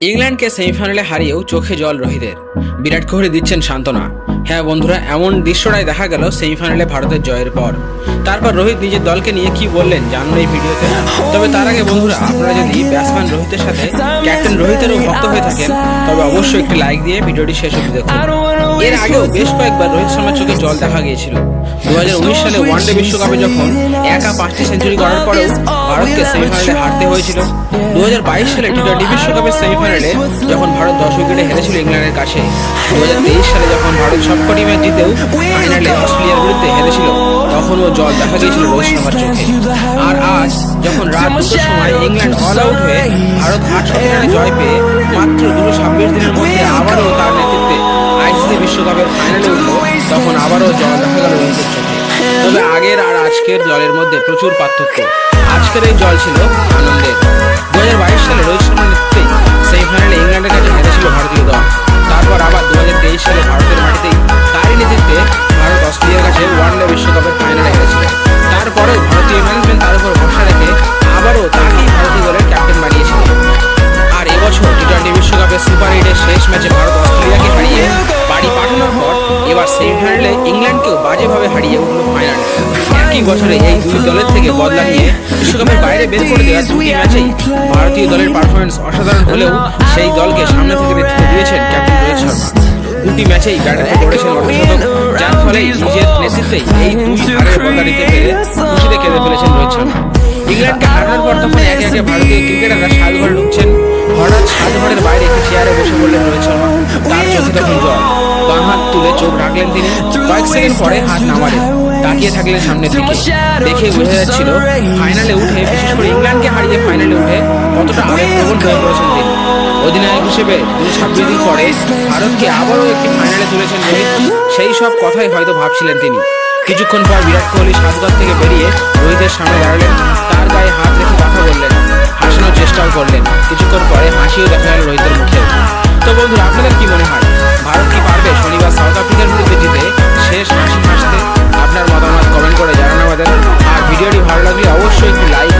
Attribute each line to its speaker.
Speaker 1: ইংল্যান্ডকে সেমিফাইনালে হারিয়েও চোখে জল রোহিতের। বিরাট কোহলি দিচ্ছেন সান্ত্বনা। হ্যাঁ বন্ধুরা, এমন দৃশ্যটাই দেখা গেল সেমিফাইনালে ভারতের জয়ের পর। তারপর রোহিত নিজের দলকে নিয়ে কি বললেন জানুন এই ভিডিওতে। তবে তার আগে বন্ধুরা, আপনারা যদি ব্যাটসম্যান রোহিতের সাথে ক্যাপ্টেন রোহিতেরও ভক্ত হয়ে থাকেন, তবে অবশ্যই একটি লাইক দিয়ে ভিডিওটি শেষ অবধি দেখুন। এর আগেও বেশ কয়েকবার রোহিত শর্মার চোখে জল দেখা গিয়েছিল। দু হাজার উনিশ সালে ওয়ানডে বিশ্বকাপে যখন একা পাঁচটি সেঞ্চুরি করার পরেও ভারতকে সেমিফাইনালে হারতে হয়েছিল দু হাজার বাইশ সালে টি টোয়েন্টি বিশ্বকাপের সেমিফাইনালে যখন ভারত দশ উইকেটে হেরেছিল ইংল্যান্ডের কাছে, দুহাজার তেইশ সালে যখন ভারত সবকটি ম্যাচ জিতেও ফাইনালে অস্ট্রেলিয়ার বিরুদ্ধে হেরেছিল, তখনও জল দেখা গিয়েছিল রোহিত শর্মার চোখে। আর আজ যখন রাত দুটোর সময় ইংল্যান্ড অল আউট হয়ে ভারত আটষট্টি রানে জয় পেয়ে মাত্র দুটো ছাব্বিশ দিনের মধ্যে আবারও তার নেতৃত্বে আইসিসি বিশ্বকাপের ফাইনালে উঠল, তখন আবারও জল দেখা গেল রোহিতের চোখে। তবে আগের আর আজকের জলের মধ্যে প্রচুর পার্থক্য। আজকের এই জল ছিল আনন্দের। দু হাজার বাইশ সালে রোহিত নেতৃত্বেই সেমিফাইনালে ইংল্যান্ডের কাছে হেরেছিল ভারতীয় দল। তারপর আবার দু সালে ভারতের মাটিতেই তারই নেতৃত্বে ভারত অস্ট্রেলিয়ার কাছে ওয়ানডে বিশ্বকাপের ফাইনালে হেরেছিল। তারপরেও ভারতীয় ম্যানেজমেন্ট তার উপর ভরসা রেখে আবারও তাকেই ভারতীয় দলের ক্যাপ্টেন বানিয়েছিল। আর এবছর টি টোয়েন্টি বিশ্বকাপের সুপার এইটের শেষ ম্যাচে ভারত এবার সেমিফাইনালে ইংল্যান্ডকেও বাজেভাবে হারিয়ে উঠল ফাইনালে। একই বছরে এই দুই দলের থেকে বদলা নিয়ে বিশ্বকাপের বাইরে বের করে দেওয়া দুটি ম্যাচেই ভারতীয় দলের পারফরমেন্স অসাধারণ হলেও সেই দলকে সামনে থেকে নেতৃত্ব দিয়েছেন ক্যাপ্টেন রোহিত শর্মা। দুটি ম্যাচেই ব্যাটারকে করেছেন অর্ধশতক যার ফলে নিজের নেতৃত্বেই এই দুই হারের বদলা নিতে পেরে খুশিতে কেঁদে ফেলেছেন রোহিত শর্মা। ইংল্যান্ডকে হারানোর পর তখন একে একে ভারতীয় ক্রিকেটাররা সাজঘরে ঢুকছেন হঠাৎ সাজঘরের বাইরে একটি চেয়ারে বসে পড়লেন রোহিত শর্মা। তার চোখে তখন জল। বাঁ হাত তুলে চোখ রাখলেন তিনি। কয়েক সেকেন্ড পরে হাত নামালেন। তাকিয়ে থাকলেন সামনের দিকে। দেখে বোঝা যাচ্ছিল, ফাইনালে উঠে, বিশেষ করে ইংল্যান্ডকে হারিয়ে ফাইনালে উঠে কতটা আবেগপ্রবণ হয়ে পড়েছেন তিনি। অধিনায়ক হিসেবে দু ছাব্বিশ দিন পরে ভারতকে আবারও একটি ফাইনালে তুলেছেন রোহিত সেই সব কথাই হয়তো ভাবছিলেন তিনি। কিছুক্ষণ পর বিরাট কোহলি সাজঘর থেকে বেরিয়ে রোহিতের সামনে দাঁড়ালেন। তার গায়ে অবশ্যই একটু লাইক